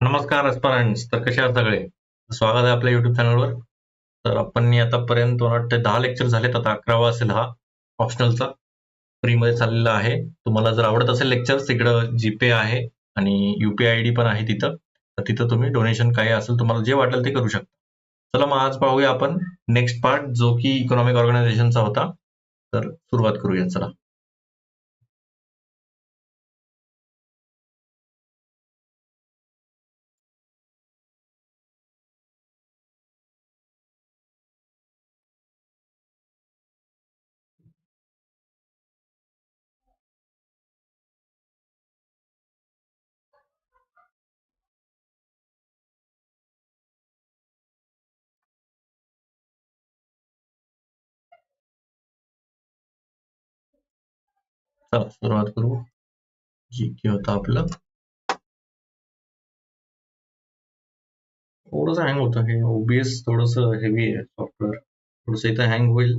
नमस्कार एस्परंट्स तर कसे आहात सगळे? स्वागत आहे आपल्या युट्यूब चॅनलवर तर आपण आतापर्यंत मला वाटतं दहा लेक्चर झालेत आता अकरावा असेल हा ऑप्शनलचा फ्रीमध्ये चाललेला आहे. तुम्हाला जर आवडत असेल लेक्चर्स तिकडं जीपे आहे आणि युपीआय आय डी पण आहे तिथं. तर तिथं तुम्ही डोनेशन काही असेल तुम्हाला जे वाटेल ते करू शकता. चला मग आज पाहूया आपण नेक्स्ट पार्ट जो की इकॉनॉमिक ऑर्गनायझेशनचा होता. तर सुरुवात करूया चला. चला सुरुवात करू. जी के होतं आपलं. थोडस हँग होतं हे. ओबीएस थोडस हेवी आहे सॉफ्टवेअर थोडस इथं हँग होईल.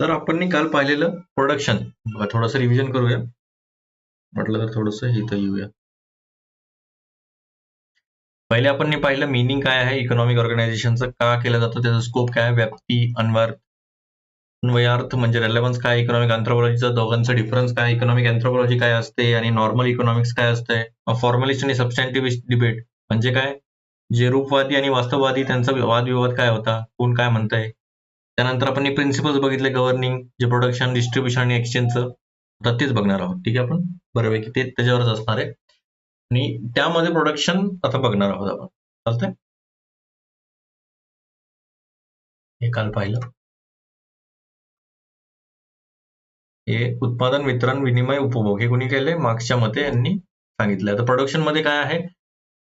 तर आपण काल पाहिलेलं प्रोडक्शन बघा थोडंसं रिव्हिजन करूया. म्हटलं तर थोडस इथं येऊया. पहिले आपण पाहिलं मिनिंग काय आहे इकॉनॉमिक ऑर्गनायझेशनचं का केलं जातं त्याचा स्कोप काय आहे व्याप्ती अनवार अन्वयार्थ म्हणजे रेलेव्हन्स काय इकॉनॉमिक अँथ्रोपॉलॉजीचा दोघांचं डिफरन्स काय इकॉनॉमिक अँथ्रोपॉलॉजी काय असते आणि नॉर्मल इकॉनॉमिक्स काय असते फॉर्मलिस्ट आणि सबस्टॅन्टिव्ह डिबेट म्हणजे काय? जे रूपवादी आणि वास्तववादी त्यांचा वादविवाद काय होता? कोण काय म्हणतंय? त्यानंतर आपण प्रिन्सिपल्स बघितले गव्हर्निंग जे प्रोडक्शन डिस्ट्रीब्युशन आणि एक्सचेंजचं तर तेच बघणार आहोत. ठीक आहे आपण? बऱ्यापैकी ते त्याच्यावरच असणार आहे. आणि त्यामध्ये प्रोडक्शन आता बघणार आहोत आपण. चालतंय? हे काल पाहिलं. हे उत्पादन वितरण विनिमय उपभोग हे कोणी केले मार्क्सच्या मते यांनी सांगितलं आता प्रोडक्शनमध्ये काय आहे?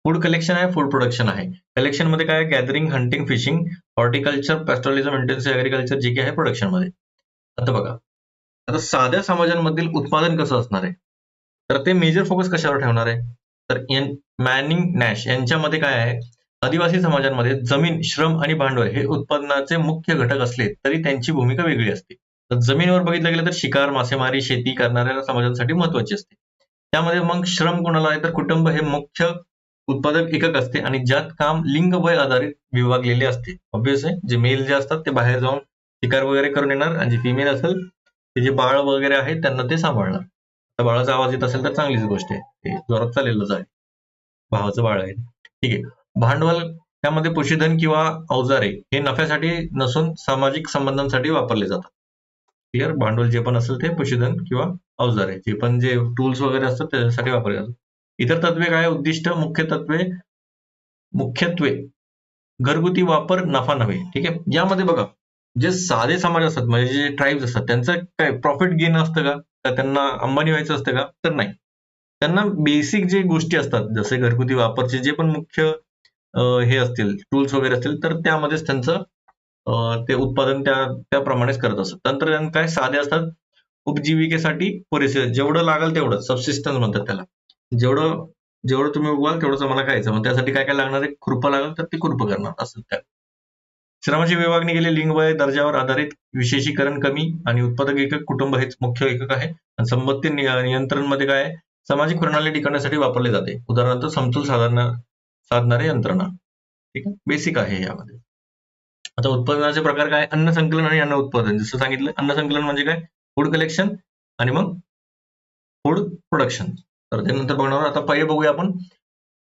फूड कलेक्शन आहे फूड प्रोडक्शन आहे. कलेक्शनमध्ये काय gathering hunting fishing horticulture pastoralism intensive agriculture जे काही आहे प्रोडक्शनमध्ये. आता बघा. आता साध्या समाजांमधील उत्पादन कसं असणार आहे? तर ते मेजर फोकस कशावर ठेवणार आहे? तर मॅनिंग नॅश यांच्यामध्ये काय आहे? आदिवासी समाजांमध्ये जमीन श्रम आणि भांडवल हे उत्पादनाचे मुख्य घटक असले तरी त्यांची भूमिका वेगळी असते. तर जमिनीवर बघितलं गेलं तर शिकार मासेमारी शेती करणाऱ्या समाजांसाठी महत्वाची असते. त्यामध्ये मग श्रम कोणाला आहे? तर कुटुंब हे मुख्य उत्पादक एकक असते आणि ज्यात काम लिंग वय आधारित विभागलेले असते. ऑब्विस आहे. जे मेल जे असतात ते बाहेर जाऊन शिकार वगैरे करून येणार आणि जे फिमेल असेल ते जे बाळ वगैरे आहेत त्यांना ते सांभाळणार. बाळाचा आवाज येत असेल तर चांगलीच गोष्ट आहे. ते जोरात चाललेलंच आहे भावाचं बाळ आहे. ठीक आहे. भांडवल त्यामध्ये पशुधन किंवा अवजारे हे नफ्यासाठी नसून सामाजिक संबंधांसाठी वापरले जातात. क्लिअर भांडवल जे पण असेल ते पशुधन किंवा अवजारे जे पण जे टूल्स वगैरे असतात त्याच्यासाठी वापरले जातात. इतर तत्वे काय? उद्दिष्ट मुख्य तत्वे मुख्यत्वे. घरगुती वापर नफा नव्हे. ठीक आहे? यामध्ये बघा. जे साधे समाज असतात म्हणजे जे ट्राईब्स असतात त्यांचं काय? प्रॉफिट गेन असतं का? त्यांना अंबानी व्हायचं असतं का? तर नाही. त्यांना बेसिक जे गोष्टी असतात जसे घरगुती वापरचे जे पण मुख्य हे असतील टूल्स वगैरे असतील तर त्यामध्येच त्यांचं ते उत्पादन त्या त्याप्रमाणेच करत असतात. तंत्रज्ञान काय साधे असतात? उपजीविकेसाठी पुरेसे. जेवढं लागेल तेवढं. सबसिस्टन्स म्हणतात त्याला. जेवढं जेवढं तुम्ही उगवाल तेवढं मला खायचं. मग त्यासाठी काय काय लागणार आहे? खुरपं लागेल तर ते खुरपं करणार. असं त्या श्रमाची विभागणी केली लिंग वय दर्जावर आधारित विशेषीकरण कमी आणि उत्पादक एकक कुटुंब हेच मुख्य एकक आहे. आणि संपत्ती नियंत्रणमध्ये काय सामाजिक प्रणाली टिकवण्यासाठी वापरले जाते. उदाहरणार्थ समतोल साधना साधणारे यंत्रणा. ठीक आहे? बेसिक आहे यामध्ये. आता उत्पादनाचे प्रकार काय? अन्न संकलन आणि अन्न उत्पादन. जसं सांगितलं अन्न संकलन म्हणजे काय? फूड कलेक्शन आणि मग फूड प्रोडक्शन तर त्यानंतर बघणार आता पहिले बघूया आपण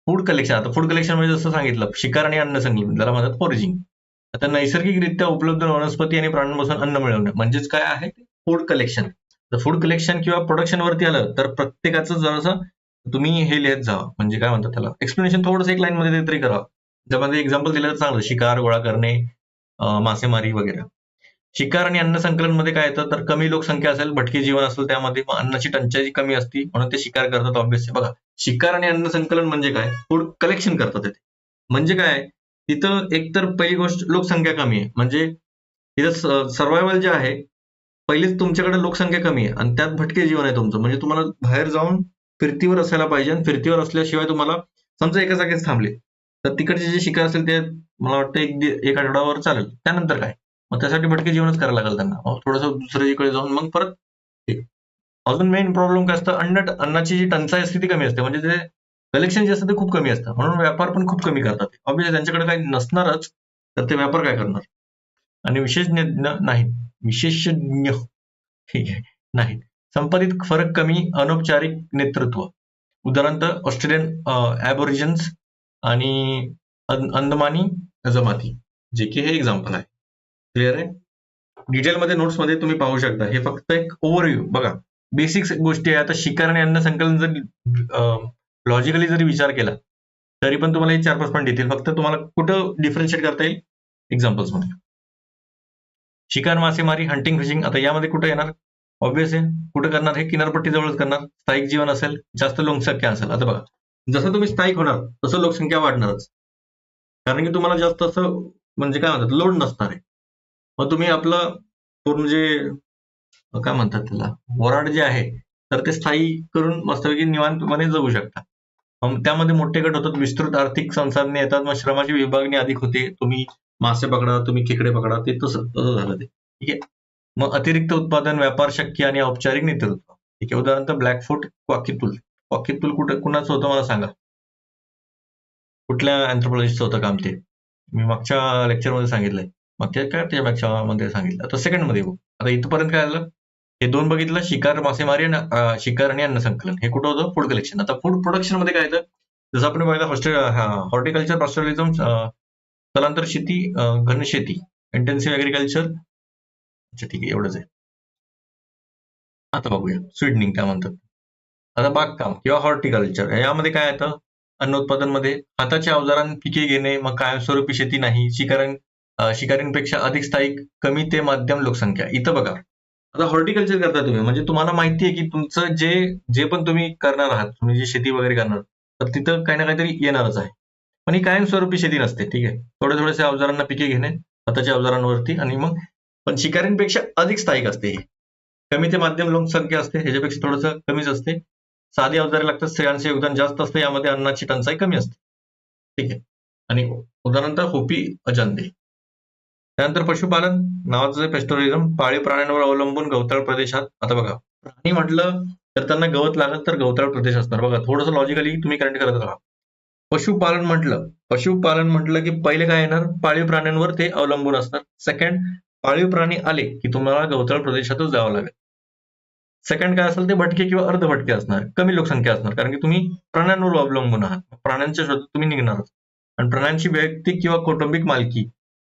फूड कलेक्शन आता फूड कलेक्शन म्हणजे जसं सांगितलं शिकार आणि अन्न संकलन. त्याला म्हणतात फॉरेजिंग आता नैसर्गिकरित्या उपलब्ध वनस्पती आणि प्राण्यांपासून अन्न मिळवणं म्हणजेच काय आहे? फूड कलेक्शन तर फूड कलेक्शन किंवा प्रोडक्शन वरती आलं तर प्रत्येकाचं जरासं तुम्ही हे लिहित जावं म्हणजे काय म्हणतात त्याला? एक्सप्लेनेशन थोडंसं एक लाईन मध्ये तरी करावं ज्यामध्ये एक्झाम्पल दिलं तर चांगलं शिकार गोळा करणे मासेमारी वगैरे. शिकार आणि अन्न संकलनमध्ये काय येतं? तर कमी लोकसंख्या असेल भटके जीवन असेल त्यामध्ये अन्नाची टंचाई कमी असती म्हणून ते शिकार करतात ऑब्विसली बघा शिकार आणि अन्न संकलन म्हणजे काय? फूड कलेक्शन करतात ते. म्हणजे काय? तिथं एकतर पहिली गोष्ट लोकसंख्या कमी आहे. म्हणजे तिथं सर्वायवल जे आहे पहिलीच तुमच्याकडे लोकसंख्या कमी आहे. आणि त्यात भटके जीवन आहे तुमचं. म्हणजे तुम्हाला बाहेर जाऊन फिरतीवर असायला पाहिजे आणि फिरतीवर असल्याशिवाय तुम्हाला समजा एका जागेच थांबले तर तिकडचे जे शिकार असेल ते मला वाटतं एक एक आठवड्यावर चालेल. त्यानंतर काय? मग त्यासाठी भटके जीवनच करायला लागेल त्यांना. थोडंसं दुसऱ्या जिकडे जाऊन मग परत अजून मेन प्रॉब्लेम काय असतं? अन्न अन्नाची जी टंचाई असते ती कमी असते. म्हणजे ते कलेक्शन जे असतं ते खूप कमी असतं म्हणून व्यापार पण खूप कमी करतात. ऑब्विसली त्यांच्याकडे काही नसणारच तर ते व्यापार काय करणार? आणि विशेषज्ञ नाही. विशेषज्ञ ठीक आहे नाही संपादित फरक कमी अनौपचारिक नेतृत्व. उदाहरणार्थ ऑस्ट्रेलियन ॲबोरिजन्स आणि अंदमानी जमाती. जे की हे एक्झाम्पल आहे. क्लिअर आहे? डिटेलमध्ये नोट्समध्ये तुम्ही पाहू शकता. हे फक्त एक ओव्हरव्ह्यू बघा. बेसिक्स गोष्टी आहे. आता शिकार आणि अन्न संकलन जर लॉजिकली जरी विचार केला तरी पण तुम्हाला हे चार पाच पॉईंट येतील फक्त तुम्हाला कुठं डिफरन्शिएट करता येईल? एक्झाम्पल्समध्ये. शिकार मासेमारी हंटिंग फिशिंग आता यामध्ये कुठं येणार? ऑब्विस आहे. कुठं करणार? हे किनारपट्टी जवळच करणार. स्थायिक जीवन असेल जास्त लोकसंख्या असेल. आता बघा जसं तुम्ही स्थायिक होणार तसं लोकसंख्या वाढणारच. कारण की तुम्हाला जास्त असं म्हणजे काय म्हणतात लोड नसणार आहे. मग तुम्ही आपलं पूर्ण जे काय म्हणतात त्याला वराड जे आहे तर ते स्थायी करून मस्तपैकी निवांतपणे जगू शकता. त्यामध्ये मोठे गट होतात. विस्तृत आर्थिक संसाधने येतात. मग श्रमाची विभागणी अधिक होते. तुम्ही मासे पकडा तुम्ही खेकडे पकडा ते तसं तसं झालं ते. ठीक आहे? मग अतिरिक्त उत्पादन व्यापार शक्य आणि औपचारिक नेतृत्व. ठीक आहे? उदाहरणार्थ ब्लॅकफूट क्वाकितुल क्वाकितुल कुठे कुणाचं होतं मला सांगा? कुठल्या अँथ्रोपॉलॉजिस्टचं होतं काम ते? मी मागच्या लेक्चरमध्ये सांगितलंय. मागच्या काय त्याच्या मागच्या मध्ये सांगितलं. आता सेकंडमध्ये बघू. आता इथपर्यंत काय आलं हे दोन बघितलं शिकार मासेमारी आणि शिकार आणि अन्न संकलन. हे कुठं होतं? फूड कलेक्शन आता फूड प्रोडक्शनमध्ये काय येतं जसं आपण बघितलं हॉस्टेल हॉर्टिकल्चर पॅस्टरलिझम स्थलांतर शेती घन शेती इंटेन्सिव्ह ऍग्रिकल्चर अच्छा ठीक आहे एवढंच आहे. आता बघूया. स्वीडनिंग काय म्हणतात? आता बागकाम किंवा हॉर्टिकल्चर यामध्ये काय येतं? अन्न उत्पादनमध्ये हाताच्या अवजारां पिके घेणे मग कायमस्वरूपी शेती नाही शिकारण शिकारींपेक्षा अधिक स्थायिक कमी ते मध्यम लोकसंख्या. इथं बघा. आता हॉर्टिकल्चर करता तुम्ही. म्हणजे तुम्हाला माहिती आहे की तुमचं जे जे पण तुम्ही करणार आहात तुम्ही जी शेती वगैरे करणार तर तिथं काही ना काहीतरी येणारच आहे. पण ही कायमस्वरूपी शेती नसते ठीक आहे? थोड्या थोड्याशा अवजारांना पिके घेणे स्वतःच्या अवजारांवरती आणि मग पण शिकारींपेक्षा अधिक स्थायिक असते ही. कमी ते माध्यम लोकसंख्या असते ह्याच्यापेक्षा थोडंसं कमीच असते. साधी अवजारे लागतात स्त्रियांचे योगदान जास्त असते यामध्ये अन्नाची टंचाई कमी असते. ठीक आहे? आणि उदाहरणार्थ होपी अजंदे त्यानंतर पशुपालन नावाचं जे पेस्टोरिझम पाळीव प्राण्यांवर अवलंबून गवताळ प्रदेशात आता बघा प्राणी म्हटलं तर त्यांना गवत लागत तर गवताळ प्रदेश असणार. बघा थोडंसं लॉजिकली तुम्ही कनेक्ट करत राहा. पशुपालन म्हटलं पशुपालन म्हटलं की पहिले काय येणार? पाळीव प्राण्यांवर ते अवलंबून असणार. सेकंड पाळीव प्राणी आले की तुम्हाला गवताळ प्रदेशातच जावं लागेल. सेकंड काय असेल ते भटके किंवा अर्ध भटके असणार. कमी लोकसंख्या असणार. कारण की तुम्ही प्राण्यांवर अवलंबून आहात. प्राण्यांच्या शोधात तुम्ही निघणार आणि प्राण्यांची वैयक्तिक किंवा कौटुंबिक मालकी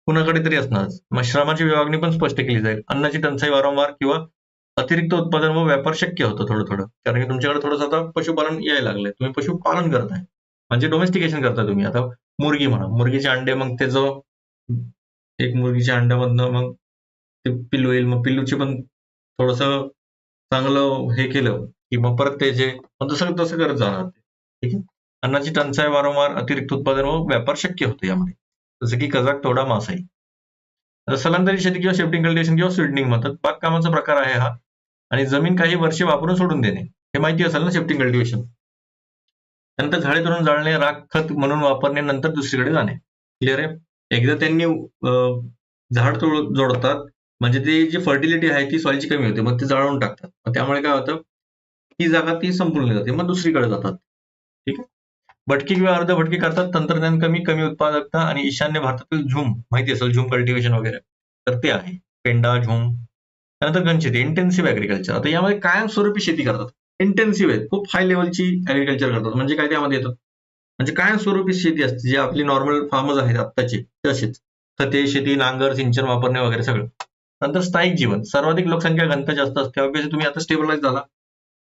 कुणाकडे तरी असणारच मग श्रमाची विभागणी पण स्पष्ट केली जाईल. अन्नाची टंचाई वारंवार किंवा अतिरिक्त उत्पादन व व्यापार शक्य होतं थोडं थोडं कारण की तुमच्याकडे थोडंसं आता पशुपालन यायला लागलंय. तुम्ही पशुपालन करताय. म्हणजे डोमेस्टिकेशन करताय तुम्ही. आता मुर्गी म्हणा. मुर्गीचे अंडे मग त्याचं एक मुर्गीच्या अंड्यामधनं मग ते पिल्लू येईल मग पिल्लूचे पण थोडस चांगलं हे केलं की मग परत त्याचे मग तसं तसं करत जाणार ते. ठीक आहे? अन्नाची टंचाई वारंवार अतिरिक्त उत्पादन व व्यापार शक्य होतं यामध्ये. जसं की कजाक तोडा मासाई आता स्थलांतरित शेती किंवा शिफ्टिंग कल्टिवेशन किंवा स्वीडनिंग म्हणतात बागकामाचा प्रकार आहे हा. आणि जमीन काही वर्षे वापरून सोडून देणे हे माहिती असेल ना शिफ्टिंग कल्टिवेशन नंतर झाडे तोडून जाळणे राख खत म्हणून वापरणे नंतर दुसरीकडे जाणे. क्लिअर आहे? एकदा त्यांनी झाड तोड जोडतात म्हणजे ते जी फर्टिलिटी आहे ती सॉईलची कमी होते मग ते जाळून टाकतात. मग त्यामुळे काय होतं? ती जागा ती संपूर्ण जाते मग दुसरीकडे जातात. ठीक आहे? भटकी किंवा अर्ध भटकी करतात तंत्रज्ञान कमी कमी उत्पादकता आणि ईशान्य भारतातील झूम माहिती असेल झूम कल्टिवेशन वगैरे. तर ते आहे. पेंडा झूम. त्यानंतर गणशेती इंटेन्सिव्ह ऍग्रिकल्चर आता यामध्ये कायमस्वरूपी शेती करतात. इंटेन्सिव्ह आहे खूप हाय लेवलची ऍग्रिकल्चर करतात. म्हणजे काय त्यामध्ये येतात म्हणजे कायमस्वरूपी शेती असते. जे आपली नॉर्मल फार्मर्स आहेत आत्ताचे तसेच. खते शेती नांगर सिंचन वापरणे वगैरे सगळं. नंतर स्थायिक जीवन. सर्वाधिक लोकसंख्या घनता जास्त असते. ऑब्विसली तुम्ही आता स्टेबलाइज झाला.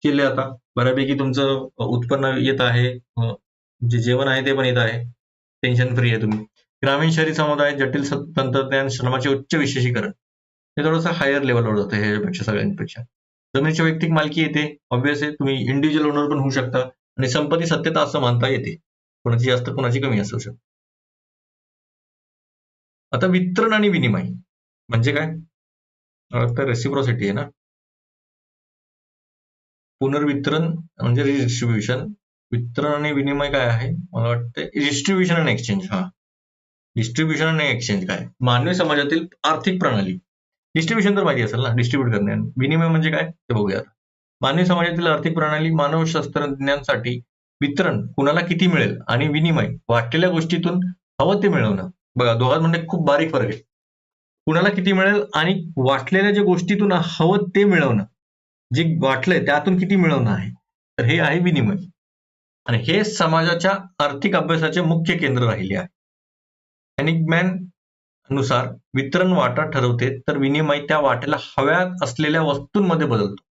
केले आता. बऱ्यापैकी तुमचं उत्पन्न येत आहे. जे जेवण आहे ते पण येत आहे. टेन्शन फ्री आहे तुम्ही. ग्रामीण शहरी समुदाय जटिल तंत्रज्ञान श्रमाचे उच्च विशेषीकरण. हे थोडंसं हायर लेवलवर जातं ह्याच्यापेक्षा सगळ्यांपेक्षा. जमिनीची वैयक्तिक मालकी येते ऑब्विस आहे तुम्ही इंडिव्हिज्युअल ओनर पण होऊ शकता आणि संपत्ती सत्यता असं मानता येते. कोणाची जास्त कोणाची कमी असू शकते आता वितरण आणि विनिमय. म्हणजे काय? मला रेसिप्रोसिटी आहे ना. पुनर्वितरण म्हणजे रिडिस्ट्रीब्युशन वितरण आणि विनिमय काय आहे? मला वाटतं डिस्ट्रीब्युशन आणि एक्सचेंज हा. डिस्ट्रीब्युशन आणि एक्सचेंज काय? मानवी समाजातील आर्थिक प्रणाली. डिस्ट्रीब्युशन तर माहिती असेल ना? डिस्ट्रीब्युट करणे विनिमय म्हणजे काय? ते बघूया मानवी समाजातील आर्थिक प्रणाली मानवशास्त्रज्ञांसाठी वितरण कुणाला किती मिळेल? आणि विनिमय वाटलेल्या गोष्टीतून हवं ते मिळवणं. बघा दोघांमध्ये म्हणजे खूप बारीक फरक आहे. कुणाला किती मिळेल आणि वाटलेल्या ज्या गोष्टीतून हवं ते मिळवणं. जे वाटलंय त्यातून किती मिळवणं आहे? तर हे आहे विनिमय. आणि हे समाजाच्या आर्थिक अभ्यासाचे मुख्य केंद्र राहिले आहे. एनिगमॅननुसार वितरण वाटा ठरवते तर विनिमय त्या वाट्याला हव्या असलेल्या वस्तूंमध्ये बदलतो.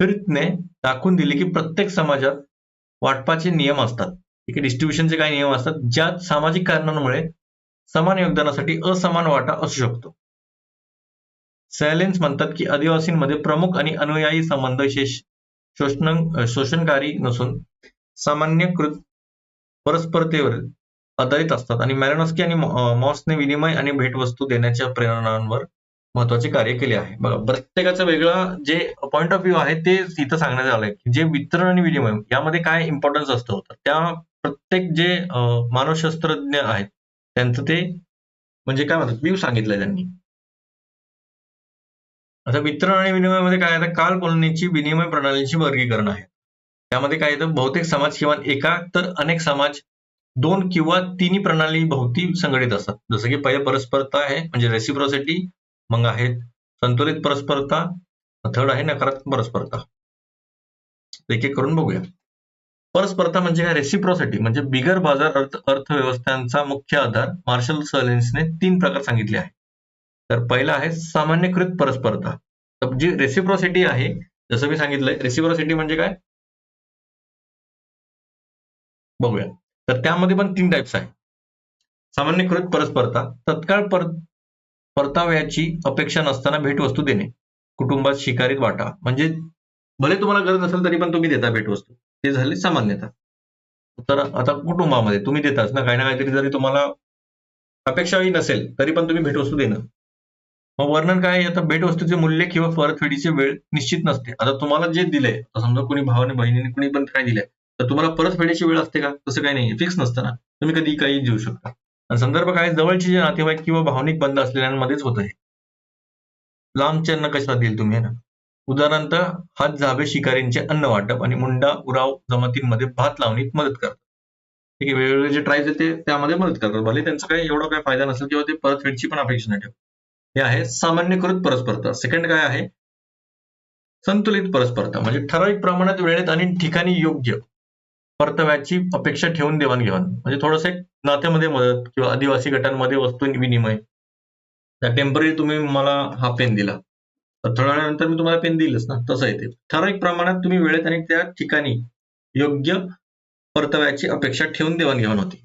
फिरितने दाखवून दिले की प्रत्येक समाजात वाटपाचे नियम असतात. ठीक आहे डिस्ट्रीब्युशनचे काही नियम असतात ज्यात सामाजिक कारणांमुळे समान योगदानासाठी असमान वाटा असू शकतो. सॅलेन्स म्हणतात की आदिवासींमध्ये प्रमुख आणि अनुयायी संबंध शेष शोषण शोषणकारी नसून सामान्यकृत परस्परतेवर आधारित असतात. आणि मॅरेनॉस्की आणि मॉसने विनिमय आणि भेटवस्तू देण्याच्या प्रेरणांवर महत्त्वाचे कार्य केले आहे. बघा प्रत्येकाचं वेगळं जे पॉइंट ऑफ व्ह्यू आहे ते इथं सांगण्यात आलंय की जे वितरण आणि विनिमय यामध्ये काय इम्पॉर्टन्स असतं? होतं त्या प्रत्येक जे मानवशास्त्रज्ञ आहेत त्यांचं ते म्हणजे काय म्हणतात? व्ह्यू सांगितलंय त्यांनी. आता वितरण आणि विनिमयामध्ये काय आहे? काल बोलण्याची विनिमय प्रणालीची वर्गीकरण आहे. त्यामध्ये काय येतं बहुतेक समाज किंवा एका तर अनेक समाज दोन किंवा तिन्ही प्रणाली भोवती संघटित असतात. जसं की पहिले परस्परता आहे म्हणजे रेसिप्रोसिटी मग आहेत संतुलित परस्परता थर्ड आहे नकारात्मक परस्परता. एक एक करून बघूया. परस्परता म्हणजे काय? रेसिप्रोसिटी म्हणजे बिगर बाजार अर्थ अर्थव्यवस्थांचा मुख्य आधार मार्शल सलेन्सने तीन प्रकार सांगितले आहे तर पहिला आहे सामान्यकृत परस्परता. तर जी रेसिप्रोसिटी आहे जसं मी सांगितलंय रेसिप्रोसिटी म्हणजे काय? बघूया. तर त्यामध्ये पण तीन टाइप्स आहे. सामान्यकृत परस्परता तत्काळ पर परताव्याची अपेक्षा नसताना भेटवस्तू देणे. कुटुंबात शिकारीत वाटा. म्हणजे भले तुम्हाला गरज नसेल तरी पण तुम्ही देता भेटवस्तू. ते झाले सामान्यता. तर आता कुटुंबामध्ये तुम्ही देताच ना. काही ना काहीतरी जरी तुम्हाला अपेक्षाही नसेल तरी पण तुम्ही भेटवस्तू देणं. मग वर्णन काय आहे? आता भेटवस्तूचे मूल्य किंवा परतफेडीची वेळ निश्चित नसते. आता तुम्हाला जे दिलंय समजा कोणी भावाने बहिणीने कोणी पण काय दिलंय तर तुम्हाला परतफेडीची वेळ असते का? तसं काही नाही फिक्स नसतं ना. तुम्ही कधी काही देऊ शकता. आणि संदर्भ काय? जवळचे जे नातेवाईक किंवा भावनिक बंद असलेल्यांमध्येच होत आहे लांबच्यांना कशाला देईल तुम्ही ना? उदाहरणार्थ हात झाबे शिकारींचे अन्न वाटप आणि मुंडा उराव जमातींमध्ये भात लावणीत मदत करतात. ठीक आहे वेगवेगळे जे ट्राईज आहेत ते त्यामध्ये मदत करतात. भले त्यांचा काही एवढा काही फायदा नसेल किंवा ते परतफेडची पण अपेक्षा नाही ठेवत. हे आहे सामान्यकृत परस्परता. सेकंड काय आहे? संतुलित परस्परता म्हणजे ठराविक प्रमाणात वेळेत आणि ठिकाणी योग्य परताव्याची अपेक्षा ठेवून देवाणघेवाण. म्हणजे थोडंसं एक नात्यामध्ये मदत किंवा आदिवासी गटांमध्ये वस्तू विनिमय. टेंपररी तुम्ही मला हा पेन दिला. तर थोड्या वेळानंतर मी तुम्हाला पेन दिलंच ना तसं येते ठराविक प्रमाणात तुम्ही वेळेत आणि त्या ठिकाणी योग्य परताव्याची अपेक्षा ठेवून देवाणघेवाण होती.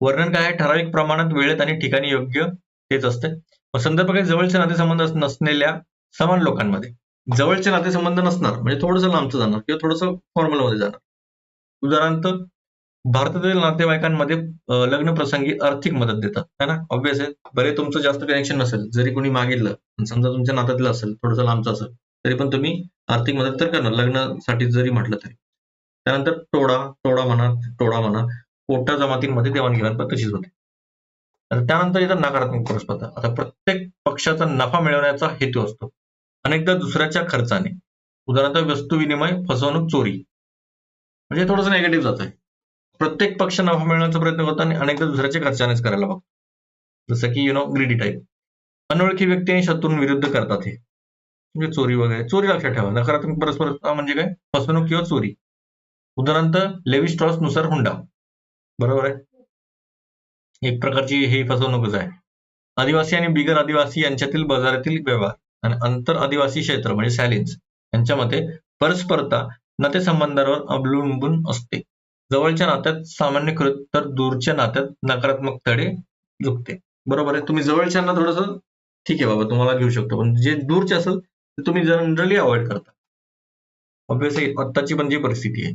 वर्णन काय आहे? ठराविक प्रमाणात वेळेत आणि ठिकाणी योग्य हेच असते. संदर्भ काय जवळचे नातेसंबंध नसलेल्या समान लोकांमध्ये. जवळचे नातेसंबंध नसणार म्हणजे थोडंसं लांबचं जाणार किंवा थोडंसं फॉर्मलमध्ये जाणार. उदाहरणार्थ भारतातील नातेवाईकांमध्ये लग्न प्रसंगी आर्थिक मदत देतात है ना? ऑब्विस आहे. बरे तुमचं जास्त कनेक्शन नसेल जरी कोणी मागितलं समजा तुमच्या नात्यातलं असेल थोडंसं लांबचं असेल तरी पण तुम्ही आर्थिक मदत तर करणार लग्नासाठी जरी म्हटलं तरी. त्यानंतर टोळा टोळा म्हणा टोळा म्हणा कोटा जमातींमध्ये देवाणघेवाण पण तशीच होते. तर त्यानंतर इथं नकारात्मक परस्परता आता प्रत्येक पक्षाचा नफा मिळवण्याचा हेतू असतो. अनेकदा दुसऱ्याच्या खर्चाने. उदाहरणार्थ वस्तू विनिमय फसवणूक चोरी. म्हणजे थोडंसं नेगेटिव्ह जात आहे प्रत्येक पक्ष नफा मिळवण्याचा प्रयत्न करतो आणि अनेकदा दुसऱ्याच्या खर्चानेच करायला बघतो. जसं की यु नो ग्रीडी टाईप अनोळखी व्यक्ती आणि शत्रूंविरुद्ध करतात हे. म्हणजे चोरी वगैरे. चोरी लक्षात ठेवा. नकारात्मक परस्परता म्हणजे काय? फसवणूक किंवा चोरी. उदाहरणार्थ लेवी स्ट्रॉसनुसार हुंडा. बरोबर आहे? एक प्रकारची हे फसवणूकच आहे. आदिवासी आणि बिगर आदिवासी यांच्यातील बाजारातील व्यवहार आणि आंतर आदिवासी क्षेत्र म्हणजे सॅलिन्स मते परस्परता नातेसंबंधांवर अवलंबून असते. जवळच्या नात्यात सामान्यकृत तर दूरच्या नात्यात नकारात्मक तडे झुकते. बरोबर आहे? तुम्ही जवळच्यांना थोडस ठीक आहे बाबा तुम्हाला घेऊ शकतो. पण जे दूरचे असेल ते तुम्ही जनरली अवॉइड करता. ऑब्विसली आत्ताची पण जी परिस्थिती आहे.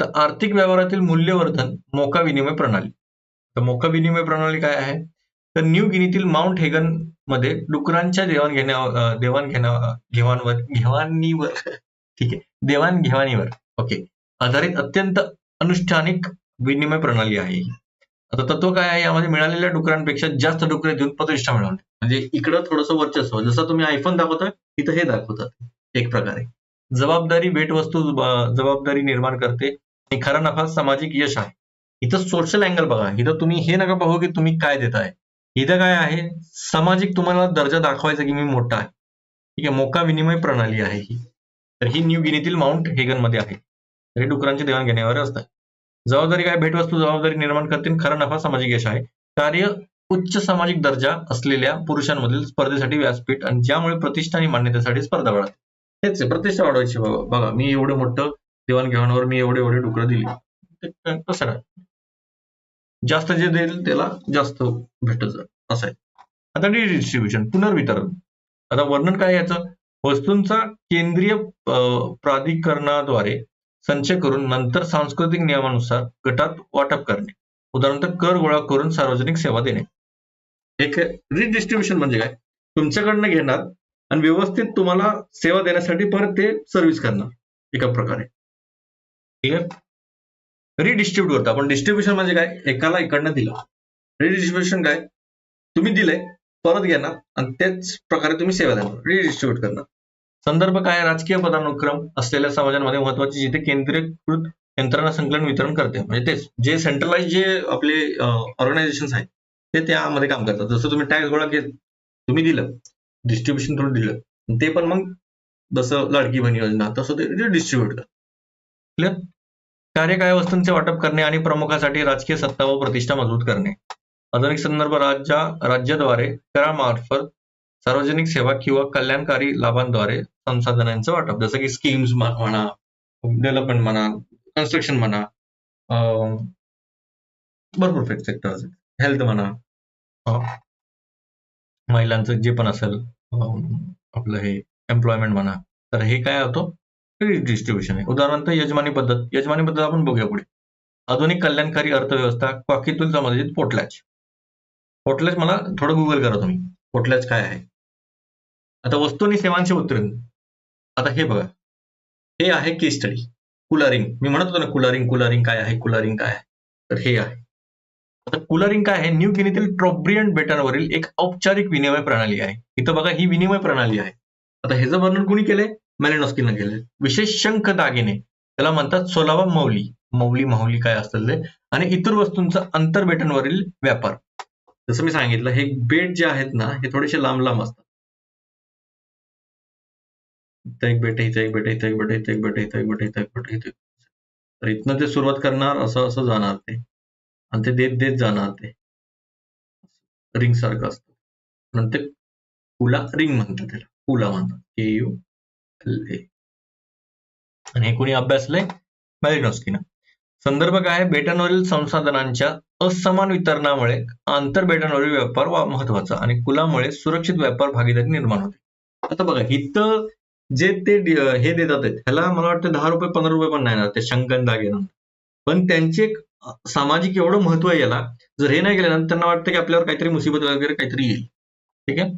तर आर्थिक व्यवहारातील मूल्यवर्धन मोका विनिमय प्रणाली. तर मोका विनिमय प्रणाली काय आहे? तर न्यू गिनीतील माउंट हेगनमध्ये डुकरांच्या देवाणघेण्या देवाण देवाणघेण्या घेवाणवर घेवाणीवर. ठीक आहे. देवाणघेवाणीवर ओके. आधारित अत्यंत अनुष्ठानिक विनिमय प्रणाली आहे आता तत्व काय आहे? यामध्ये मिळालेल्या डुकरांपेक्षा जास्त डुकरे देऊन प्रतिष्ठा मिळवणे म्हणजे इकडं थोडंसं वर्चस्व. जसं तुम्ही आयफोन दाखवता तिथं हे दाखवतात. एक प्रकारे. जबाबदारी भेटवस्तू जबाबदारी निर्माण करते आणि खरा नफा सामाजिक यश आहे. इथं सोशल अँगल बघा. इथं तुम्ही हे नका बघू की तुम्ही काय देताय. इथं काय आहे? सामाजिक तुम्हाला दर्जा दाखवायचा की मी मोठा आहे. ठीक आहे मोका विनिमय प्रणाली आहे ही. तर ही न्यू गिनीतील माउंट हेगनमध्ये आहे. तर हे डुकरांची देवाणघेण्यावर असतात जबाबदारी काय? भेटवस्तू जबाबदारी निर्माण करते आणि खरा नफा सामाजिक यश आहे. कार्य उच्च सामाजिक दर्जा असलेल्या पुरुषांमधील स्पर्धेसाठी व्यासपीठ आणि ज्यामुळे प्रतिष्ठा आणि मान्यतेसाठी स्पर्धा वाढते. हेच आहे. प्रतिष्ठा वाढवायची बाबा. बघा मी एवढं मोठं देवाणघेवाणवर मी एवढे एवढे डुकरं दिली. कसं राहत जास्त जे देईल त्याला जास्त भेटत जात असं आहे. आता डिस्ट्रीब्युशन पुनर्वितरण. आता वर्णन काय याचं? वस्तूंचा केंद्रीय प्राधिकरणाद्वारे संचय करून नंतर सांस्कृतिक नियमानुसार गटात वाटप करणे. उदाहरणार्थ कर गोळा करून सार्वजनिक सेवा देणे. एक रिडिस्ट्रीब्युशन म्हणजे काय? तुमच्याकडनं घेणार आणि व्यवस्थित तुम्हाला सेवा देण्यासाठी परत ते सर्व्हिस करणार. एका प्रकारे. ठीक आहे रिडिस्ट्रीब्युट करतो. आपण डिस्ट्रीब्युशन म्हणजे काय? एकाला इकडनं दिलं. रिडिस्ट्रीब्युशन काय? तुम्ही दिलंय परत घेणार आणि त्याच प्रकारे तुम्ही सेवा देणार. रिडिस्ट्रीब्युट करणार. संदर्भ काय? राजकीय पदानुक्रम असलेल्या समाजांमध्ये महत्वाची जिथे केंद्रीकृत यंत्रणा संकलन वितरण करते. म्हणजे तेच. जे सेंट्रलाइज जे आपले ऑर्गनायझेशन आहेत ते त्यामध्ये काम करतात. जसं तुम्ही टॅक्स गोळा केलं तुम्ही दिलं. डिस्ट्रीब्युशन थ्रू दिलं. ते पण मग जसं लाडकी बहीण योजना तसं ते डिस्ट्रीब्युट कर क्लिअर कार्यकाय वस्तूंचे वाटप करणे आणि प्रमुखासाठी राजकीय सत्ता व प्रतिष्ठा मजबूत करणे. अजून एक संदर्भ राज्या राज्याद्वारे करामार्फत सार्वजनिक सेवा किंवा कल्याणकारी लाभांद्वारे संसाधनांचं वाटप जसं की स्कीम्स म्हणा डेव्हलपमेंट म्हणा कन्स्ट्रक्शन म्हणा भरपूर सेक्टर हेल्थ म्हणा महिलांचं जे पण असेल आपलं हे एम्प्लॉयमेंट म्हणा तर हे काय होतं? डिस्ट्रीब्युशन आहे. उदाहरणार्थ यजमानी पद्धत. यजमानी पद्धत आपण बघूया पुढे. आधुनिक कल्याणकारी अर्थव्यवस्था कॉकीतून संबंधित पोटलॅच. पोटलॅच मला थोडं गुगल करा तुम्ही. पोटलॅच काय आहे? आता वस्तू आणि सेवांचे उतरण आता हे बघा. हे आहे केस स्टडी कुलरिंग मी म्हणत होतो ना कुलरिंग कुलरिंग काय आहे? कुलरिंग काय आहे? तर हे आहे. आता कुलरिंग काय आहे? न्यू गिनीतील ट्रोब्रियन बेटांवरील एक औपचारिक विनिमय प्रणाली आहे. इथं बघा ही विनिमय प्रणाली आहे. आता ह्याचं वर्णन कुणी केलंय? मॅलिनॉस्कीनं केलंय विशेष शंख दागिने त्याला म्हणतात सोलावा मौली. मौली माहुली काय असतं ते? आणि इतर वस्तूंचा आंतरबेटांवरील व्यापार. जसं मी सांगितलं हे बेट जे आहेत ना हे थोडेसे लांब लांब असतात. इथं एक बेट इथं एक बेट इथं एक बेट इथं एक बेट इथं एक बेट इथं एक बेट इथं एक- तर इथनं ते सुरुवात करणार असं असं जाणार ते. आणि ते देत देत जाणार ते. रिंग सारखं असतं. नंतर कुला रिंग म्हणतात त्याला. कुला म्हणतात. के यू आणि हे कोणी अभ्यासलंय? मॅलिनॉस्कीनं. संदर्भ काय? आहे? बेटांवरील संसाधनांच्या असमान वितरणामुळे आंतर बेटांवरील व्यापार वा- महत्त्वाचा आणि कुलामुळे सुरक्षित व्यापार भागीदारी निर्माण होते. आता बघा इथं जे ते हे देतात ह्याला मला वाटतं दहा रुपये पंधरा रुपये पण नाही ना ते शंकन दागिना पण त्यांचे एक सामाजिक एवढं महत्त्व आहे याला जर हे नाही गेलं ना त्यांना वाटतं की आपल्यावर काहीतरी मुसीबत वगैरे काहीतरी येईल. ठीक आहे?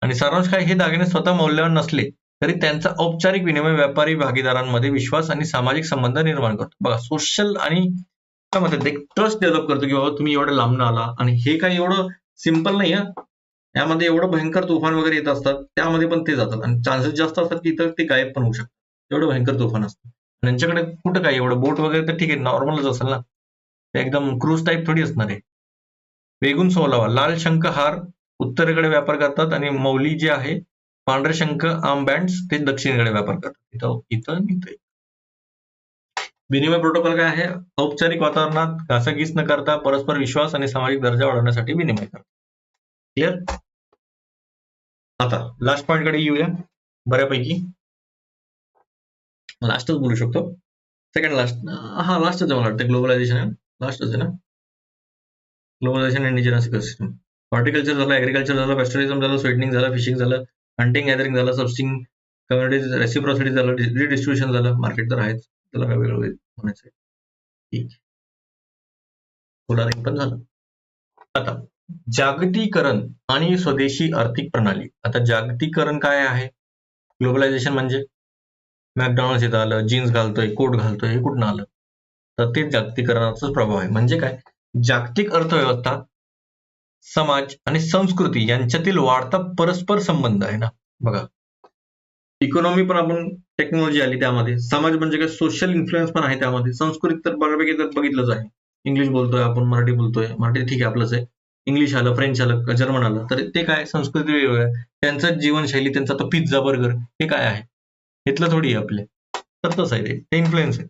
आणि सारांश काय हे दागिने स्वतः मौल्यवान नसले तरी त्यांचा औपचारिक विनिमय व्यापारी भागीदारांमध्ये विश्वास आणि सामाजिक संबंध निर्माण करतो. बघा सोशल आणि काय म्हणतात एक ट्रस्ट डेव्हलप करतो की बाबा तुम्ही एवढं लांबनं आला आणि हे काही एवढं सिंपल नाही आहे यामध्ये एवढं भयंकर तुफान वगैरे येत असतात त्यामध्ये पण ते जातात आणि चान्सेस जास्त असतात की इथं ते गायब पण होऊ शकतात. एवढं भयंकर तुफान असतं. त्यांच्याकडे यांच्याकडे कुठं काय एवढं? बोट वगैरे तर ठीक आहे नॉर्मलच असेल ना? ते एकदम क्रूज टाईप थोडी असणार आहे. वेगून सोलावा लाल शंख हार उत्तरेकडे व्यापार करतात आणि मौली जे आहे पांढरे शंख आर्म बँड्स ते दक्षिणेकडे व्यापार करतात. इथं इथं इथं. विनिमय प्रोटोकॉल काय आहे? औपचारिक वातावरणात घासाघीस न करता परस्पर विश्वास आणि सामाजिक दर्जा वाढवण्यासाठी विनिमय करतात. क्लिअर आता लास्ट पॉइंटकडे येऊया. बऱ्यापैकी. लास्टच बोलू शकतो. सेकंड लास्ट हा लास्टच आहे मला वाटतं. ग्लोबलायझेशन आहे लास्टच आहे ना? Globalisation and indigenous ecosystem horticulture झालं ऍग्रिकल्चर झालं पेस्टरिझम झालं स्वेटनिंग झालं फिशिंग झालं. हंटिंग गॅदरिंग झालं सबस्टिंग कम्युनिटी रेसिप्रॉसिटी झालं रिडिस्ट्रीब्युशन झालं मार्केट तर आहेच. त्याला काय वेगळं म्हणायचं? ठीक. कोलारिंग पण झालं. आता जागतिकरण आणि स्वदेशी आर्थिक प्रणाली. आता जागतिकीकरण काय आहे? ग्लोबलायझेशन म्हणजे? मॅकडॉनल्ड्स इथं आलं जीन्स घालतोय कोट घालतोय हे कुठून आलं? तर ते जागतिकरणाचाच प्रभाव आहे. म्हणजे काय? जागतिक अर्थव्यवस्था समाज आणि संस्कृती यांच्यातील वाढता परस्पर संबंध आहे ना. बघा. इकॉनॉमी पण आपण टेक्नॉलॉजी आली त्यामध्ये. समाज म्हणजे काय? सोशल इन्फ्लुएन्स पण आहे त्यामध्ये. संस्कृत तर बऱ्यापैकी तर बघितलंच आहे. इंग्लिश बोलतोय आपण मराठी बोलतोय. मराठी ठीक आहे आपलंच आहे. इंग्लिश आलं फ्रेंच आलं जर्मन आलं. तर ते काय? संस्कृती वेगवेगळं आहे. त्यांचं जीवनशैली त्यांचा तो पिझ्झा बर्गर हे काय आहे? इथलं थोडी आहे आपले. तर तसं आहे ते. ते इन्फ्लुएन्स आहे.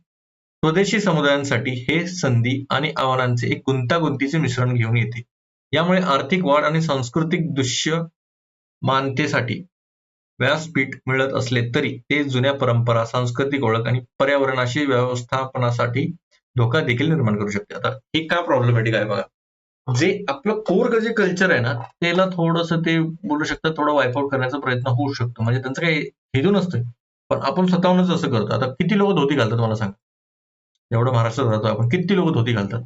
स्वदेशी समुदायांसाठी हे संधी आणि आव्हानांचे एक गुंतागुंतीचे मिश्रण घेऊन येते. यामुळे आर्थिक वाढ आणि सांस्कृतिक दृश्य मानतेसाठी व्यासपीठ मिळत असले तरी ते जुन्या परंपरा सांस्कृतिक ओळख आणि पर्यावरणाशी व्यवस्थापनासाठी धोका देखील निर्माण करू शकते. आता हे का प्रॉब्लेमॅटिक आहे बघा? जे आपलं कोर जे कल्चर आहे ना त्याला थोडस ते बोलू शकतात थोडं वाईपआउट करण्याचा प्रयत्न होऊ शकतो. म्हणजे त्यांचं काही हेतू नसतं पण आपण स्वतःहूनच असं करतो. आता किती लोक धोती घालतात मला सांग? एवढं महाराष्ट्रात राहतो आपण. किती लोक धोती घालतात?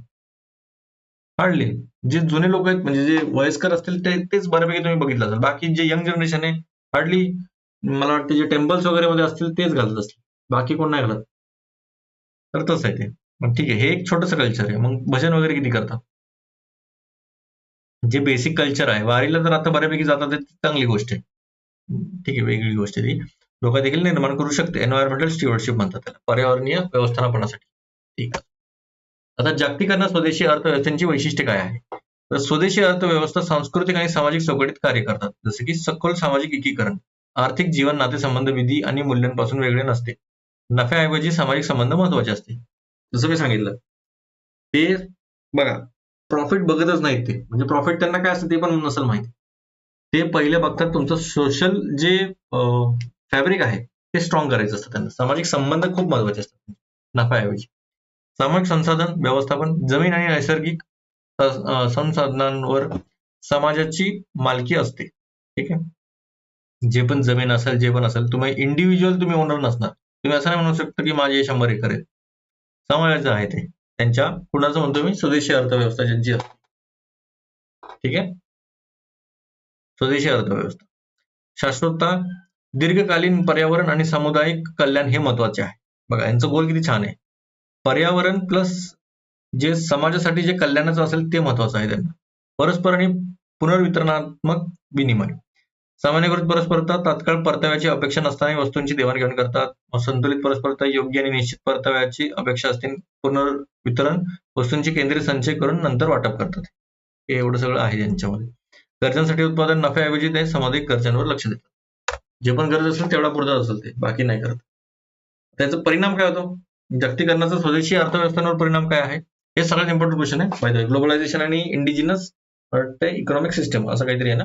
हार्डली जे जुने लोक आहेत म्हणजे जे वयस्कर असतील ते तेच बऱ्यापैकी तुम्ही बघितलं असेल. बाकी जे यंग जनरेशन आहे हार्डली मला वाटतं जे टेम्पल्स वगैरे मध्ये असतील तेच घालत असतील. बाकी कोण नाही घालत. तर तसं आहे ते. मग ठीक आहे हे एक छोटस कल्चर आहे. मग भजन वगैरे किती करतात? जे बेसिक कल्चर आहे वारीला तर आता बऱ्यापैकी जातात चांगली गोष्ट आहे. ठीक आहे वेगळी गोष्ट आहे ती. धोका देखील निर्माण करू शकते एन्व्हायरमेंटल स्टिवर्डशिप म्हणतात त्याला. पर्यावरणीय व्यवस्थापनासाठी. ठीक आहे. आता जागतिकरण स्वदेशी अर्थव्यवस्थांची वैशिष्ट्ये काय आहे तर स्वदेशी अर्थव्यवस्था सांस्कृतिक आणि सामाजिक चौकटीत कार्य करतात. जसे की सखोल सामाजिक एकीकरण आर्थिक जीवन नातेसंबंध विधी आणि मूल्यांपासून वेगळे नसते. नफ्याऐवजी सामाजिक संबंध महत्त्वाचे असते. जसं मी सांगितलं. ते बघा प्रॉफिट बघतच नाहीत ते. म्हणजे प्रॉफिट त्यांना काय असतं ते पण नसेल माहिती. ते पहिले बघतात तुमचं सोशल जे फॅब्रिक आहे ते स्ट्रॉंग करायचं असतं त्यांना. सामाजिक संबंध खूप महत्त्वाचे असतात. नफ्याऐवजी. सामाजिक संसाधन व्यवस्थापन जमीन आणि नैसर्गिक संसाधनांवर समाजाची मालकी असते. ठीक आहे? जे पण जमीन असेल जे पण असेल तुम्ही इंडिव्हिज्युअल तुम्ही ओनर नसणार. तुम्ही असं नाही म्हणू शकता की माझे शंभर एकर आहेत. समाजाचं आहे ते. त्यांच्या कुणाचं म्हणतो मी? स्वदेशी अर्थव्यवस्था ज्यांची असते ठीक आहे? स्वदेशी अर्थव्यवस्था. शाश्वतता दीर्घकालीन पर्यावरण आणि सामुदायिक कल्याण हे महत्त्वाचे आहे. बघा यांचं गोल किती छान आहे. पर्यावरण प्लस जे समाजासाठी जे कल्याणाचं असेल ते महत्वाचं आहे त्यांना. परस्पर आणि पुनर्वितरणात्मक विनिमय. सामान्यकृत परस्परता तात्काळ परताव्याची अपेक्षा नसताना वस्तूंची देवाणघेवाण करतात. संतुलित परस्परता योग्य आणि निश्चित परताव्याची अपेक्षा असते पुनर्वितरण वस्तूंची केंद्रीय संचय करून नंतर वाटप करतात. हे एवढं सगळं आहे यांच्यामध्ये गरजांसाठी उत्पादन नफ्याऐवजी ते सामाजिक गरजांवर लक्ष देतात. जे पण गरज असेल तेवढा पुरत असेल ते बाकी नाही करत. त्याचा परिणाम काय होतो? जागतिकरणाचा स्वदेशी अर्थव्यवस्थांवर परिणाम काय आहे? हे सगळ्यात इम्पॉर्टंट क्वेश्चन आहे. माहिती ग्लोबलायझेशन आणि इंडिजिनस इकॉनॉमिक सिस्टम असं काहीतरी आहे ना?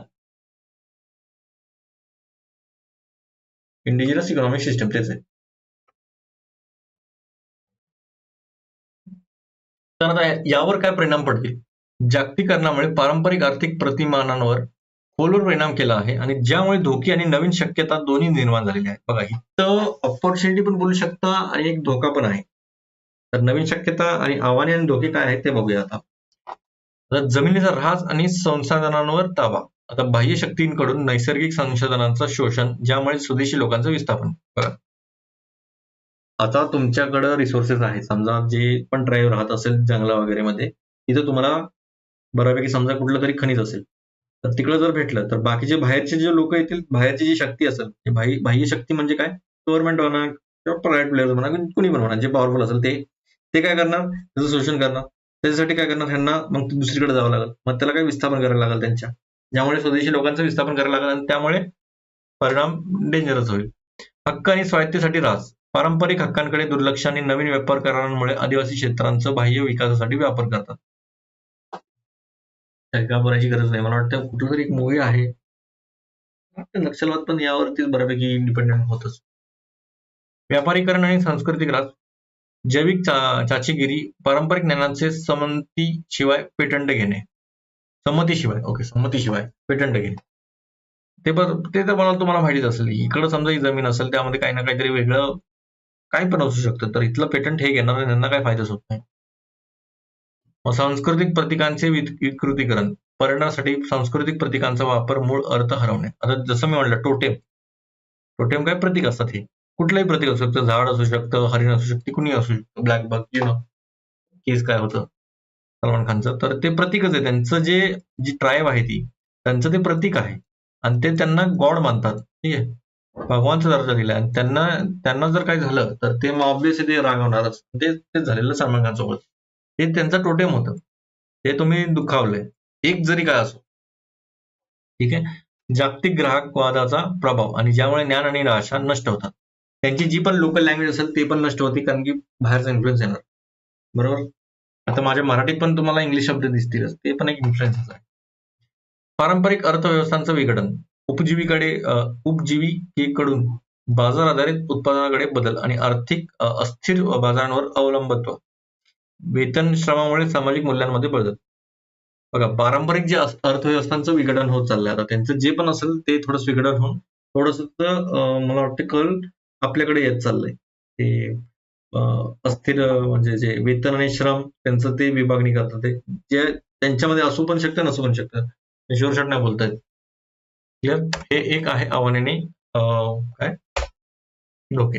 इंडिजिनस इकॉनॉमिक सिस्टम तेच आहे. तर आता यावर काय परिणाम पडतील? जागतिकरणामुळे पारंपरिक आर्थिक प्रतिमानांवर खोलवर परिणाम केला आहे आणि ज्यामुळे धोके आणि नवीन शक्यता दोन्ही निर्माण झालेल्या आहेत. बघा इथं ऑपॉर्च्युनिटी पण बोलू शकता आणि एक धोका पण आहे. तर नवीन शक्यता आणि आव्हाने आणि धोके काय आहेत ते बघूया आता. आता जमिनीचा ऱ्हास आणि संसाधनांवर ताबा. आता बाह्य शक्तींकडून नैसर्गिक संसाधनांचं शोषण ज्यामुळे स्वदेशी लोकांचं विस्थापन. बघा. आता तुमच्याकडं रिसोर्सेस आहेत. समजा जे पण ड्राईव्ह राहत असेल जंगला वगैरे मध्ये तिथं तुम्हाला बऱ्यापैकी समजा कुठलं तरी खनिज असेल. तर तिकडं जर भेटलं तर बाकीचे बाहेरचे जे लोक येतील बाहेरची जी शक्ती असेल बाह्य बाह्य शक्ती म्हणजे काय? गव्हर्नमेंट म्हणा किंवा प्रायव्हेट प्लेयर्स म्हणा कुणी पण म्हणा जे पॉवरफुल असेल ते ते काय करणार? त्याचं शोषण करणार. त्याच्यासाठी काय करणार? ह्यांना मग दुसरीकडे जावं लागेल. मग त्याला काय विस्थापन करायला लागेल त्यांच्या? ज्यामुळे स्वदेशी लोकांचं विस्थापन करायला लागेल आणि त्यामुळे परिणाम डेंजरस होईल. हक्क आणि स्वायत्तेसाठी रास. पारंपरिक हक्कांकडे दुर्लक्ष आणि नवीन व्यापार करारांमुळे आदिवासी क्षेत्रांचं बाह्य विकासासाठी वापर करतात. करायची गरज नाही. मला वाटतं कुठं तरी एक मूवी आहे. नक्षलवाद पण यावरतीच बऱ्यापैकी इंडिपेंडेंट होतच. व्यापारीकरण आणि सांस्कृतिक राज. जैविक चा, चाचीगिरी पारंपरिक ज्ञानाचे संमतीशिवाय पेटंट घेणे. संमतीशिवाय ओके संमतीशिवाय पेटंट घेणे. ते पण ते तर मला तुम्हाला माहितीच असेल. इकडं समजा ही जमीन असेल त्यामध्ये काही ना काहीतरी वेगळं काही पण असू शकतं. तर इथलं पेटंट हे घेणार त्यांना काही फायदाच होत नाही. सांस्कृतिक प्रतीकांचे विकृतीकरण. पर्यटनासाठी सांस्कृतिक प्रतीकांचा वापर मूळ अर्थ हरवणे. आता जसं मी म्हणलं टोटेम. टोटेम काय प्रतीक असतात हे? कुठलंही प्रतीक असू शकतं. झाड असू शकतं हरिण असू शकते कुणी असू शकतं. Black bug you know case काय होतं? सलमान खानचं. तर ते प्रतीकच आहे. त्यांचं जे जी ट्राईब आहे ती त्यांचं ते प्रतीक आहे. आणि ते त्यांना गॉड मानतात. ठीक आहे? भगवानचा दर्जा दिलाय आणि त्यांना त्यांना जर काही झालं तर ते ऑब्विसली ते रागवणारच. ते तेच झालेलं सलमान खान सोबत हे त्यांचं टोटेम होतं. हे तुम्ही दुखावलंय. एक जरी काय असो. ठीक आहे? जागतिक ग्राहकवादाचा प्रभाव आणि ज्यामुळे ज्ञान आणि आशा नष्ट होतात. त्यांची जी पण लोकल लँग्वेज असेल ते पण नष्ट होते कारण की बाहेरचा इन्फ्लुएन्स येणार. बरोबर? आता माझ्या मराठीत पण तुम्हाला इंग्लिश शब्द दिसतीलच ते पण एक इन्फ्लुएन्सच आहे. पारंपरिक अर्थव्यवस्थांचं विघटन. उपजीवीकडे उपजीविकेकडून बाजार आधारित उत्पादनाकडे बदल आणि आर्थिक अस्थिर बाजारांवर अवलंबत्व. वेतन श्रमामुळे सामाजिक मूल्यांमध्ये बदल. बघा पारंपरिक जे अर्थव्यवस्थांचं विघटन होत चाललंय आता त्यांचं जे पण असेल ते थोडंसं विघटन होऊन थोडस मला वाटतं कल आपल्याकडे येत चाललंय. ते अं, अस्थिर म्हणजे जे वेतन आणि श्रम त्यांचं ते विभागणी करतात. ते जे त्यांच्यामध्ये असू पण शकतं नसू पण शकतं. शुअर शॉट नाही बोलतायत. क्लिअर हे एक आहे आव्हानाने अं, काय? ओके.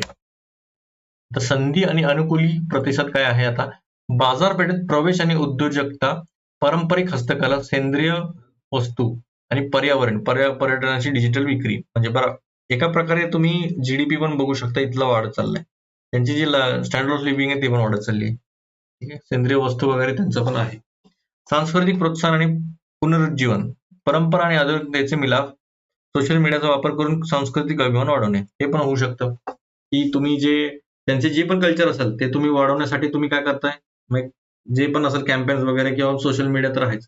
तर संधी आणि अनुकूली प्रतिसाद काय आहे आता? बाजारपेठेत प्रवेश आणि उद्योजकता पारंपरिक हस्तकला सेंद्रिय वस्तू आणि पर्यावरण पर्या पर्यटनाची डिजिटल विक्री. म्हणजे बरं एका प्रकारे तुम्ही जीडीपी पण बघू शकता इथला वाढत चाललाय. त्यांची जी स्टँडर्ड ऑफ लिव्हिंग आहे ती पण वाढत चालली आहे. ठीक आहे? सेंद्रिय वस्तू वगैरे त्यांचं पण आहे. सांस्कृतिक प्रोत्साहन आणि पुनरुज्जीवन. परंपरा आणि आधुनिकतेचे मिलाफ. सोशल मीडियाचा वापर करून सांस्कृतिक अभिमान वाढवणे. हे पण होऊ शकतं. की तुम्ही जे त्यांचे जे पण कल्चर असेल ते तुम्ही वाढवण्यासाठी तुम्ही काय करताय? जे पण असेल कॅम्पेन्स वगैरे किंवा सोशल मीडियात राहायचं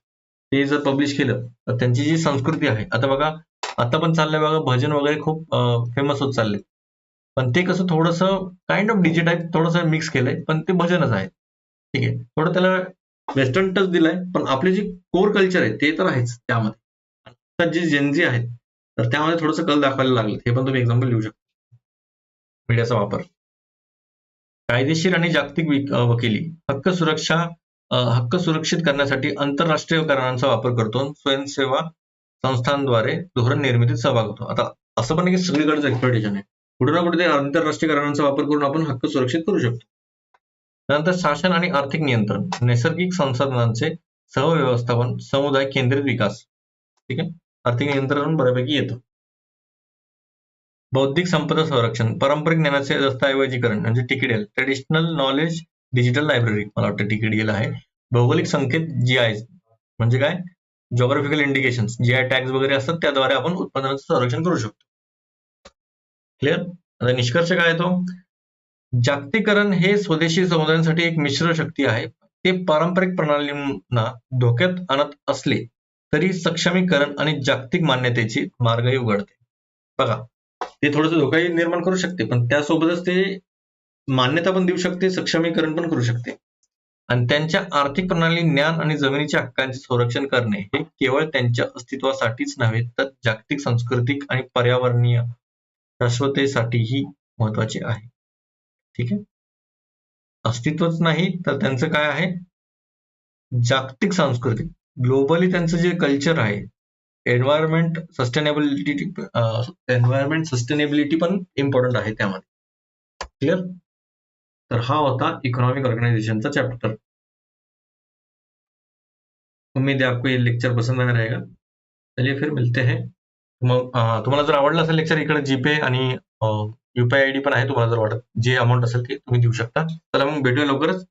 ते जर पब्लिश केलं तर त्यांची जी संस्कृती आहे आता बघा आता पण चाललंय बघा भजन वगैरे खूप फेमस होत चालले पण ते कसं थोडंसं काइंड ऑफ डिजिट आहे थोडंसं मिक्स केलंय पण ते भजनच आहे. ठीक आहे? थोडं त्याला वेस्टर्न टच दिलाय पण आपले जे कोर कल्चर आहे ते तर आहेच त्यामध्ये. आता जे जेनजी आहेत तर त्यामध्ये थोडंसं कल दाखवायला लागलं हे पण तुम्ही एक्झाम्पल लिहू शकता. मीडियाचा वापर. कायदेशीर आणि जागतिक वकिली. हक्क सुरक्षा हक्क सुरक्षित करण्यासाठी आंतरराष्ट्रीय करारांचा वापर करतो स्वयंसेवा संस्थांद्वारे धोरण निर्मितीत सहभाग होतो. आता असं पण की सगळीकडेच एक्सपेक्टेशन आहे. कुठे ना कुठे आंतरराष्ट्रीय करारांचा वापर करून आपण हक्क सुरक्षित करू शकतो. त्यानंतर शासन आणि आर्थिक नियंत्रण नैसर्गिक संसाधनांचे सहव्यवस्थापन समुदाय केंद्रित विकास. ठीक आहे? आर्थिक नियंत्रण बऱ्यापैकी येतं. बौद्धिक संपदा संरक्षण पारंपरिक ज्ञानाचे दस्तऐवजीकरण म्हणजे TKDL traditional knowledge digital library मला वाटतं टिकेडीएल आहे. भौगोलिक संकेत जीआय म्हणजे काय? जॉग्राफिकल इंडिकेशन जीआय टॅक्स वगैरे असतात त्याद्वारे आपण उत्पादनाचं संरक्षण करू शकतो. क्लिअर आता निष्कर्ष काय येतो? जागतिकरण हे स्वदेशी समुदायांसाठी एक मिश्र शक्ती आहे. ते पारंपरिक प्रणालींना धोक्यात आणत असले तरी सक्षमीकरण आणि जागतिक मान्यतेची मार्गही उघडते. बघा ते थोडंसं धोकाही निर्माण करू शकते पण त्यासोबतच ते मान्यता पण देऊ शकते सक्षमीकरण पण करू शकते. आणि त्यांच्या आर्थिक प्रणाली ज्ञान आणि जमिनीच्या हक्कांचे संरक्षण करणे हे केवळ त्यांच्या अस्तित्वासाठीच नव्हे तर जागतिक सांस्कृतिक आणि पर्यावरणीय शाश्वतेसाठीही महत्त्वाचे आहे. ठीक आहे? अस्तित्वच नाही तर त्यांचं काय आहे? जागतिक सांस्कृतिक. ग्लोबली त्यांचं जे कल्चर आहे एन्व्हायरमेंट सस्टेनेबिलिटी एन्व्हायरमेंट सस्टेनेबिलिटी पण इम्पॉर्टंट आहे त्यामध्ये. क्लिअर तर हा होता इकॉनॉमिक ऑर्गेनाइजेशनचा चैप्टर उम्मीद है आपको ये लेक्चर पसंद आया रहेगा. चलिए फिर मिलते हैं. मग तुम्हाला जर आवडलं असेल लेक्चर इकडे जीपे आणि युपीआय आय डी पण आहे तुम्हाला जर वाटत जे अमाऊंट असेल ते तुम्ही देऊ शकता. चला मग भेटूया लवकरच.